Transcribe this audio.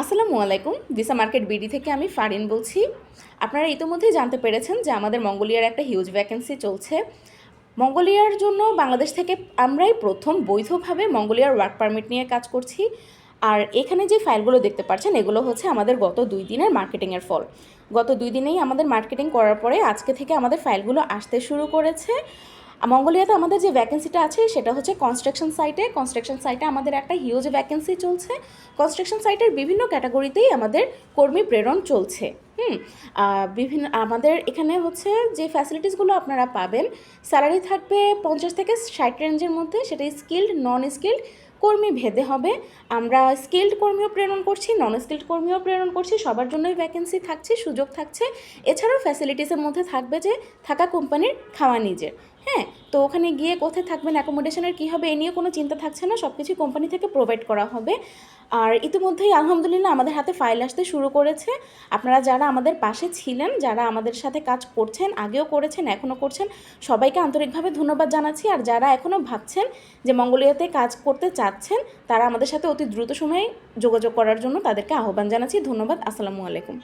আসসালামু আলাইকুম visa market BD থেকে আমি ফারিন বলছি। আপনারা ইতিমধ্যেই জানতে পেরেছেন যে আমাদের মঙ্গোলিয়ার একটা হিউজ ভ্যাকেন্সি চলছে। মঙ্গোলিয়ার জন্য বাংলাদেশ থেকে আমরাই প্রথম বৈধভাবে মঙ্গোলিয়ার ওয়ার্ক পারমিট নিয়ে কাজ করছি। আর এখানে যে ফাইলগুলো দেখতে পাচ্ছেন, এগুলো হচ্ছে আমাদের গত দুই দিনের মার্কেটিংয়ের ফল। গত দুই দিনেই আমাদের মার্কেটিং করার পরে আজকে থেকে আমাদের ফাইলগুলো আসতে শুরু করেছে। মঙ্গোলিয়াতে আমাদের যে ভ্যাকেন্সিটা আছে, সেটা হচ্ছে কনস্ট্রাকশন সাইটে কনস্ট্রাকশন সাইটে আমাদের একটা হিউজ ভ্যাকেন্সি চলছে। কনস্ট্রাকশন সাইটের বিভিন্ন ক্যাটাগরিতেই আমাদের কর্মী প্রেরণ চলছে। হুম বিভিন্ন, আমাদের এখানে হচ্ছে যে ফ্যাসিলিটিসগুলো আপনারা পাবেন স্যালারি থাকবে পঞ্চাশ থেকে ষাট রেঞ্জের মধ্যে সেটা স্কিল্ড নন স্কিল্ড কর্মী ভেদে হবে। আমরা স্কিল্ড কর্মীও প্রেরণ করছি নন স্কিল্ড কর্মীও প্রেরণ করছি, সবার জন্যই ভ্যাকেন্সি থাকছে, সুযোগ থাকছে। এছাড়াও ফ্যাসিলিটিসের মধ্যে থাকবে যে থাকা কোম্পানির খাওয়া নিজের হ্যাঁ? তো ওখানে গিয়ে কোথায় থাকবেন অ্যাকোমোডেশনের কী হবে, এ নিয়ে কোনো চিন্তা থাকছে না সব কিছু কোম্পানি থেকে প্রোভাইড করা হবে। আর ইতিমধ্যেই আলহামদুলিল্লাহ আমাদের হাতে ফাইল আসতে শুরু করেছে। আপনারা যারা আমাদের পাশে ছিলেন, যারা আমাদের সাথে কাজ করছেন, আগেও করেছেন, এখনও করছেন, সবাইকে আন্তরিকভাবে ধন্যবাদ জানাচ্ছি। আর যারা এখনও ভাবছেন যে মঙ্গোলিয়াতে কাজ করতে চাচ্ছেন, তারা আমাদের সাথে অতি দ্রুত সময়ে যোগাযোগ করার জন্য তাদেরকে আহ্বান জানাচ্ছি। ধন্যবাদ, আসসালামু আলাইকুম।